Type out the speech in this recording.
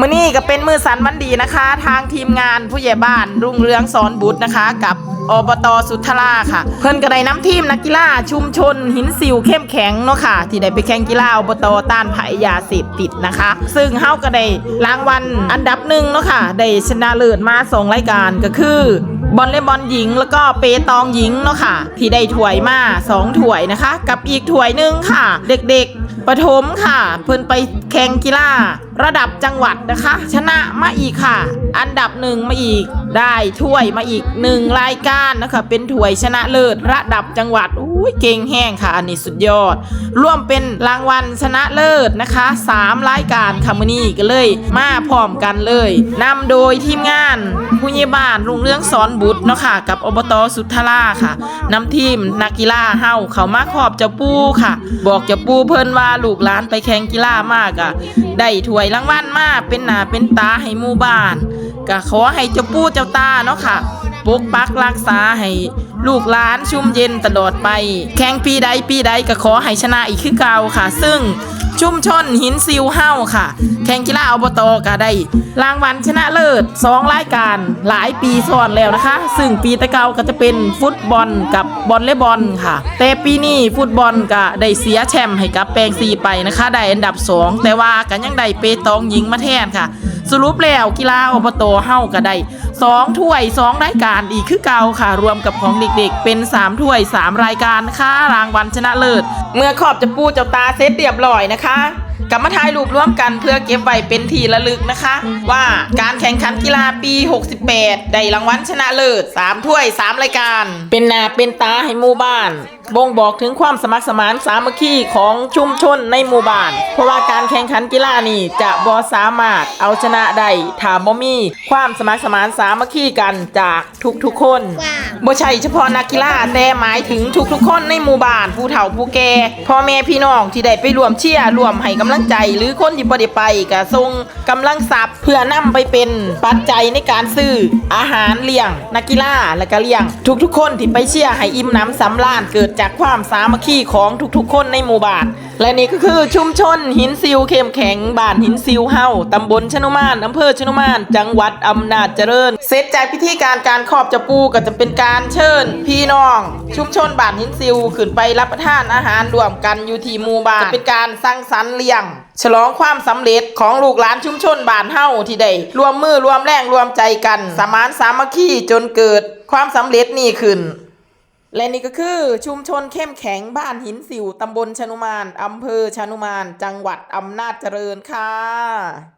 มื่อนี้ก็เป็นมือสันวันดีนะคะ ทางทีมงานผู้ใหญ่บ้านรุ่งเรืองสอนบุตรนะคะ กับอบตสุทธราค่ะ เพิ่นก็ได้น้ำทีมนักกีฬาชุมชน หินสิวเข้มแข็งเนาะค่ะ ที่ได้ไปแข่งกีฬาอบตต้านภัยยาเสพติดนะคะ ซึ่งเฮาก็ได้รางวัลอันดับหนึ่งเนาะค่ะได้ชนะเลิศมาสองรายการก็คือบอลเล่บอลหญิงแล้วก็เปตองหญิงเนาะค่ะ ที่ได้ถ้วยมาสองถ้วยนะคะ กับอีกถ้วยหนึ่งค่ะ เด็กๆประถมค่ะ เพิ่นไปแข่งกีฬา ระดับจังหวัดนะคะ ชนะมาอีกค่ะ อันดับหนึ่งมาอีกได้ถ้วยมาอีกหนึ่งรายการนะคะ เป็นถ้วยชนะเลิศระดับจังหวัดอุ้ยเก่งแห้งค่ะ อันนี้สุดยอด ร่วมเป็นรางวัลชนะเลิศนะคะสามรายการค่ะมื้อนี้ก็เลย มาพร้อมกันเลยนำโดยทีมงานผู้ใหญ่บ้านรุ่งเรืองสอนบุตรเนาะค่ะกับอบตสุทธาราค่ะนำทีมนักกีฬาเฮาเขามาขอบเจ้าปูค่ะ บอกเจ้าปูเพิ่นว่าลูกหลานไปแข่งกีฬามากอะได้ถ้วยรางวัลมาเป็นหน้าเป็นตาให้หมู่บ้านก็ขอให้เจ้าปูเจ้าตาเนาะค่ะปกปักรักษาให้ลูกหลานชุ่มเย็นตลอดไป แข่งปีใดปีใดก็ขอให้ชนะอีกคือเก่าค่ะ ซึ่ง ชุมชนหินซิวเฮ้าค่ะ แข่งกีฬาอบตก็ได้ รางวัลชนะเลิศสองรายการหลายปีซ้อนแล้วนะคะ ซึ่งปีตะเกาก็จะเป็นฟุตบอลกับบอลเล่บอลค่ะ แต่ปีนี้ฟุตบอลก็ได้เสียแชมป์ให้กับแปงซีไปนะคะ ได้อันดับ 2 แต่ว่ากันยังได้เปตองหญิงมาแทนค่ะ สรุปแล้วกีฬาอบตเฮ้าก็ได้ สองถ้วยสองรายการอีกคือเก่าค่ะ รวมกับของเด็กๆ เป็นสามถ้วยสามรายการนะคะรางวัลชนะเลิศ เมื่อขอบจะปูเจ้าตาเซตเรียบร้อยนะคะกลับมาถ่ายรูปร่วมกันเพื่อเก็บไว้เป็นที่ระลึกนะคะ ว่าการแข่งขันกีฬาปี 68 ได้รางวัลชนะเลิศ 3 ถ้วย 3 รายการ เป็นหนาเป็นตาให้หมู่บ้าน บ่งบอกถึงความสมัครสมานสามัคคีของชุมชนในหมู่บ้าน เพราะว่าการแข่งขันกีฬานี่จะบ่สามารถเอาชนะได้ถ้าบ่มีความสมัครสมานสามัคคีกันจากทุกๆคนบ่ใช่เฉพาะนักกีฬาแต่หมายถึงทุกๆคนในหมู่บ้านผู้เฒ่าผู้แก่พ่อแม่พี่น้องที่ได้ไปร่วมเชียร์ร่วมให้กำลังใจหรือคนที่บ่ได้ไปก็ส่งกำลังทรัพย์เพื่อนำไปเป็นปัจจัยในการซื้ออาหารเลี้ยง นักกีฬาและก็เลี้ยง ทุกๆ คนที่ไปเชียร์ให้อิ่มน้ำสำราญเกิดจากความสามัคคีของทุกๆ คนในหมู่บ้านและนี่ก็คือชุมชนหินซิวเข้มแข็งบ้านหินซิวเฮาตำบลชนุมานอำเภอชนุมาน จังหวัดอำนาจเจริญ เสร็จจากพิธีการการครอบจะปูก็จะเป็นการเชิญ พี่น้อง ชุมชนบ้านหินซิวขึ้นไปรับประทานอาหารรวมกันอยู่ที่หมู่บ้านจะเป็นการสร้างสรรค์เลี้ยง ฉลองความสำเร็จของลูกหลานชุมชนบ้านเฮาที่ได้รวมมือรวมแรงรวมใจกัน สมานสามัคคีจนเกิดความสำเร็จนี้ขึ้น และนี่ก็คือชุมชนเข้มแข็งบ้านหินสิวตำบลชนุมานอำเภอชนุมาน จังหวัดอำนาจเจริญค่ะ